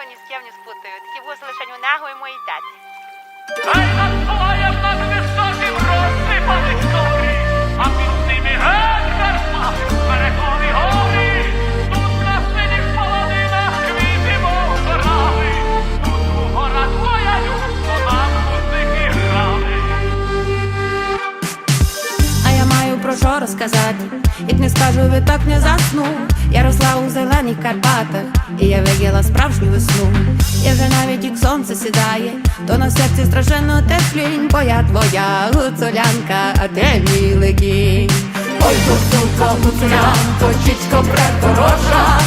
його ні з ким не спутаю. Такі вуси лише у нього і моїй таті. Хай надсилає над високим розсипаних зорі, а під ними Карпати, берегові горі. Тут на синіх полонинах квіти мов трави. Тут у гора твоя людство нам музики грали. А я маю про що розказати, як не скажу, ви так не засну. Зелених Карпатах, і я виділа справжню весну. Я вже навіть як сонце сідає, то на серці страшенно теплінь, бо я твоя гуцулянка, а ти мій легінь. Ой, гуцулко, гуцулянко, чічко прехороша,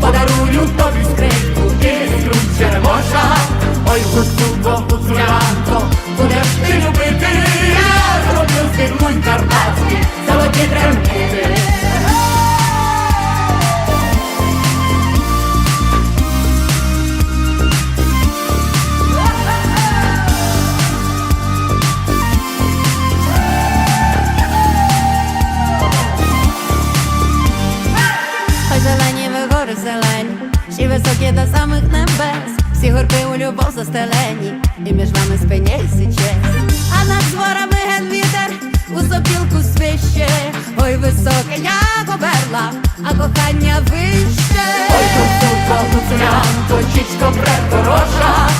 подарую тобі скрипку і струн черемоша. Ой, гуцулко, гуцулянко, будеш ти любити, я зроблю стилунь карпатський, золоті трембіти. Високі до самих небес, всі горби у любов застелені, і між вами спиня сиче. А над зворами ген вітер у сопілку свище, ой, високе, як оберла, а кохання вище. Ой, гуцулко, гуцулянко, чічко прехороша,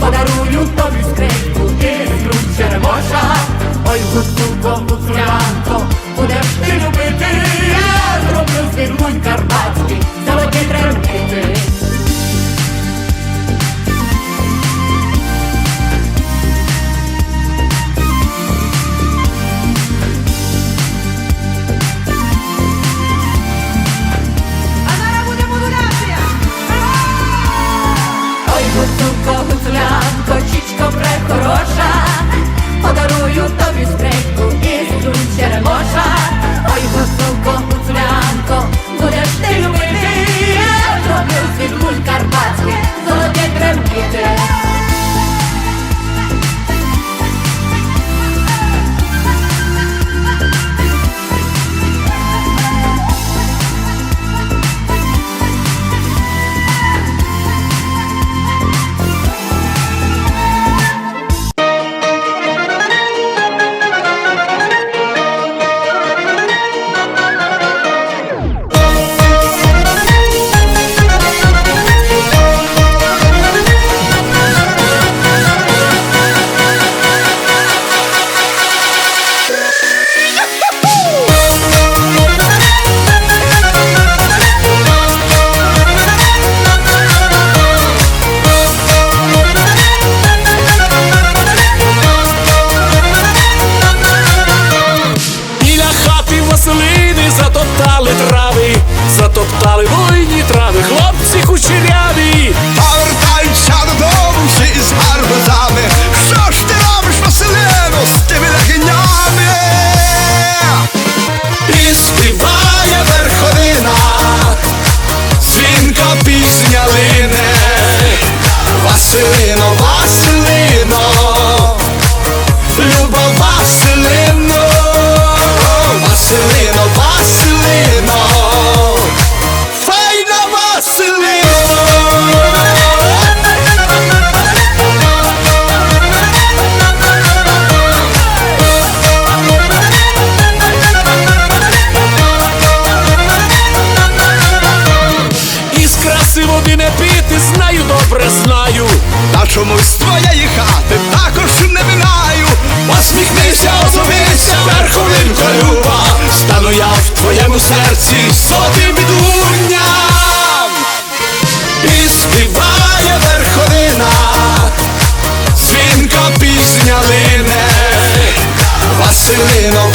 подарую тобі скрипку і струн черемоша. Ой, гуцулко, твоєму серці сотим відлунням. І співає верховина, дзвінка пізня лине, Василино,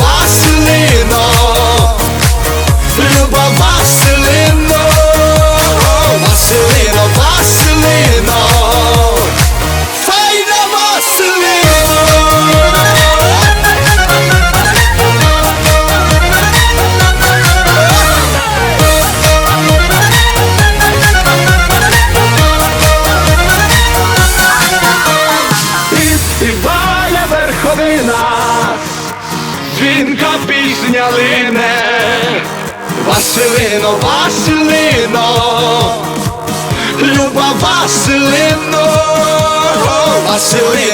Василино, Василино, люба Василино, Василино.